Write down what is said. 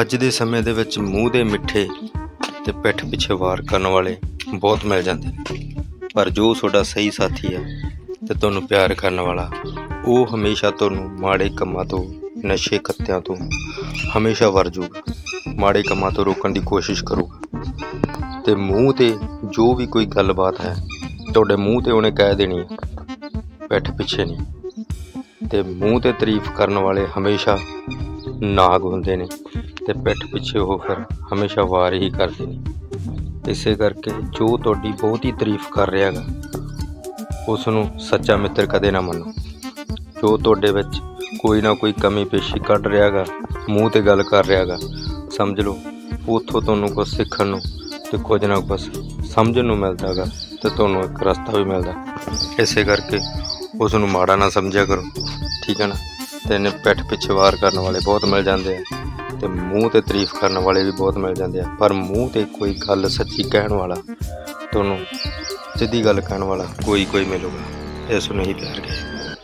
ਅੱਜ ਦੇ ਸਮੇਂ ਦੇ ਵਿੱਚ ਮੂੰਹ ਦੇ ਮਿੱਠੇ ਤੇ ਪਿੱਠ ਪਿੱਛੇ ਵਾਰ ਕਰਨ ਵਾਲੇ ਬਹੁਤ ਮਿਲ ਜਾਂਦੇ ਨੇ। ਪਰ ਜੋ ਤੁਹਾਡਾ ਸਹੀ ਸਾਥੀ ਹੈ ਤੇ ਤੁਹਾਨੂੰ ਪਿਆਰ ਕਰਨ ਵਾਲਾ, ਉਹ ਹਮੇਸ਼ਾ ਤੁਹਾਨੂੰ ਮਾੜੇ ਕੰਮਾਂ ਤੋਂ, ਨਸ਼ੇ ਕੱਤਿਆਂ ਤੋਂ ਹਮੇਸ਼ਾ ਵਰਜੂਗਾ ਮਾੜੇ ਕੰਮਾਂ ਤੋਂ ਰੋਕਣ ਦੀ ਕੋਸ਼ਿਸ਼ ਕਰੂਗਾ। ਤੇ ਮੂੰਹ ਤੇ ਜੋ ਵੀ ਕੋਈ ਗੱਲਬਾਤ ਹੈ, ਤੁਹਾਡੇ ਮੂੰਹ ਤੇ ਉਹਨੇ ਕਹਿ ਦੇਣੀ ਹੈ। ਪਿੱਠ ਪਿੱਛੇ ਨਹੀਂ। ਤੇ ਮੂੰਹ ਤੇ ਤਾਰੀਫ ਕਰਨ ਵਾਲੇ ਹਮੇਸ਼ਾ ਨਾਗ ਹੁੰਦੇ ਨੇ। ਤੇ ਪਿੱਠ ਪਿੱਛੇ ਉਹ ਫਿਰ ਹਮੇਸ਼ਾ ਵਾਰ ਹੀ ਕਰਦੇ ਨੇ। ਇਸੇ ਕਰਕੇ ਜੋ ਤੁਹਾਡੀ ਬਹੁਤ ਹੀ ਤਾਰੀਫ ਕਰ ਰਿਹਾ ਹੈਗਾ ਉਸ ਨੂੰ ਸੱਚਾ ਮਿੱਤਰ ਕਦੇ ਨਾ ਮੰਨੋ। ਜੋ ਤੁਹਾਡੇ ਵਿੱਚ ਕੋਈ ਨਾ ਕੋਈ ਕਮੀ ਪੇਸ਼ੀ ਕੱਢ ਰਿਹਾ ਹੈਗਾ, ਮੂੰਹ ਤੇ ਗੱਲ ਕਰ ਰਿਹਾ ਹੈਗਾ, ਸਮਝ ਲਓ, ਉੱਥੋਂ ਤੁਹਾਨੂੰ ਕੁਝ ਸਿੱਖਣ ਨੂੰ ਤੇ ਕੁਝ ਨਾ ਕੁਝ ਸਮਝਣ ਨੂੰ ਮਿਲਦਾ ਹੈਗਾ ਤੇ ਤੁਹਾਨੂੰ ਇੱਕ ਰਸਤਾ ਵੀ ਮਿਲਦਾ। ਇਸੇ ਕਰਕੇ ਉਸ ਨੂੰ ਮਾੜਾ ਨਾ ਸਮਝਿਆ ਕਰੋ, ਠੀਕ ਹੈ ਨਾ? ਤੇ ਇਹਨੇ ਪਿੱਠ ਪਿੱਛੇ ਵਾਰ ਕਰਨ ਵਾਲੇ ਬਹੁਤ ਮਿਲ ਜਾਂਦੇ ਆ ਤੇ ਮੂੰਹ ਤੇ ਤਾਰੀਫ ਕਰਨ ਵਾਲੇ ਵੀ ਬਹੁਤ ਮਿਲ ਜਾਂਦੇ ਆ। ਪਰ ਮੂੰਹ ਤੇ ਕੋਈ ਗੱਲ ਸੱਚੀ ਕਹਿਣ ਵਾਲਾ, ਤੁਹਾਨੂੰ ਸਿੱਧੀ ਗੱਲ ਕਹਿਣ ਵਾਲਾ ਕੋਈ ਕੋਈ ਮਿਲੂਗਾ, ਇਸ ਨੂੰ ਹੀ ਪਿਆਰ ਕਹੇ